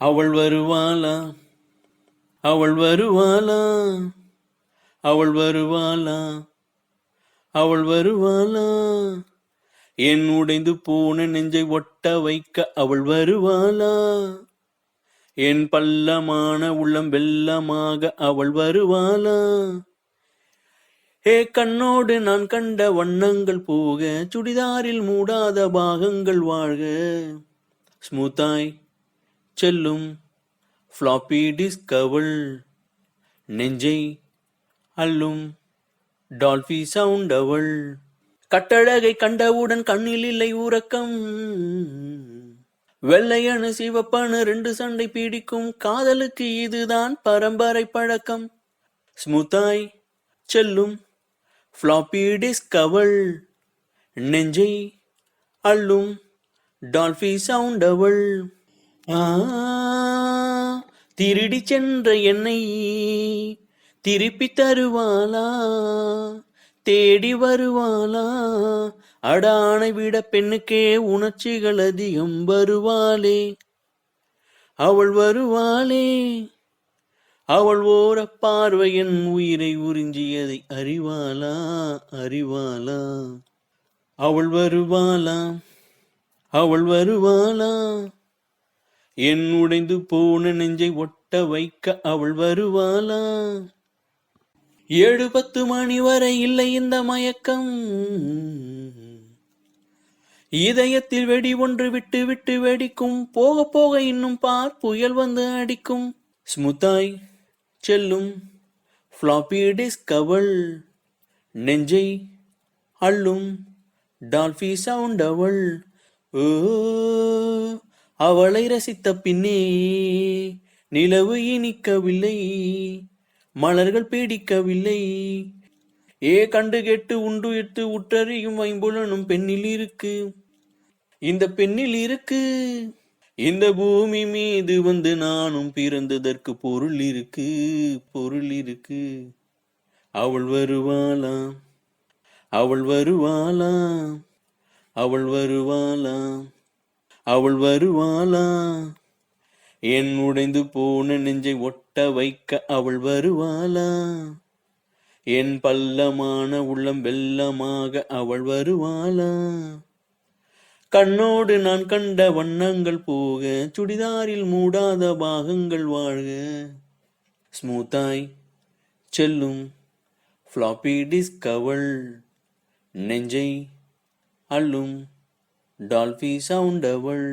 அவள் வருவாளா? அவள் வருவாளா? அவள் வருவாளா? அவள் வருவாளா? என் உடைந்து போன நெஞ்சை ஒட்ட வைக்க அவள் வருவாளா? என் பள்ளமான உள்ளம் வெள்ளமாக அவள் வருவாளா? ஏ கண்ணோடு நான் கண்ட வண்ணங்கள் போக சுடிதாரில் மூடாத பாகங்கள் வாழ்க. ஸ்மூத்தாய். செல்லும் ஃப்ளாப்பி டிஸ்கவள் நெஞ்சை அள்ளும் டால்பி சவுண்ட் அவள். கட்டழகை கண்டவுடன் கண்ணில் இல்லை உறக்கம். வெள்ளையனு சிவப்பனு ரெண்டு சண்டை பிடிக்கும். காதலுக்கு இதுதான் பரம்பரை பழக்கம். ஸ்மூத்தாய் செல்லும் ஃப்ளாப்பி டிஸ்கவள் நெஞ்சை அள்ளும் டால்ஃபி சவுண்ட் அவள். திருடி சென்ற என்னை திருப்பி தருவாளா? தேடி வருவாளா? அடானை விட பெண்ணுக்கே உணர்ச்சிகள் அதிகம் வருவாளே. அவள் வருவாளே. அவள் ஓர பார்வையின் உயிரை உறிஞ்சியதை அறிவாளா? அறிவாளா? அவள் வருவாளா? அவள் வருவாளா? என் உடைந்து போன நெஞ்சை ஒட்ட வைக்க அவள் வருவாளா? ஏழு பத்து மணி வரை இல்லை இந்த மயக்கம். இதயத்தில் வெடி ஒன்று விட்டு விட்டு வெடிக்கும். போக போக இன்னும் பார் புயல் வந்து அடிக்கும். ஸ்முத்தாய் செல்லும். ஃப்ளாப்பி டிஸ்கவள் நெஞ்சை அள்ளும். டால்ஃபி சவுண்ட் அவள். ஓ. அவளை ரசித்த பின்னே நிலவு இனிக்கவில்லை மலர்கள் பீடிக்கவில்லை. ஏ கண்டு கெட்டு உண்டுயிர்த்து உற்றறியும் ஐம்புலனும் பெண்ணில் இருக்கு. இந்த பெண்ணில் இருக்கு. இந்த பூமி மீது வந்து நானும் பிறந்ததற்கு பொருள் இருக்கு பொருள் இருக்கு. அவள் வருவாளா அவள் வருவாளா அவள் வருவாளா அவள் வருவாளா? என் உடைந்து போன நெஞ்சை ஒட்ட வைக்க அவள் வருவாளா? என் பள்ளமான உள்ளம் வெள்ளமாக அவள் வருவாளா? கண்ணோடு நான் கண்ட வண்ணங்கள் போக சுடிதாரில் மூடாத பாகங்கள் வாழ்க. ஸ்மூத்தாய் செல்லும் ஃப்ளாப்பி டிஸ்கவள் நெஞ்சை அள்ளும். டால்பி சவுண்ட் அவள்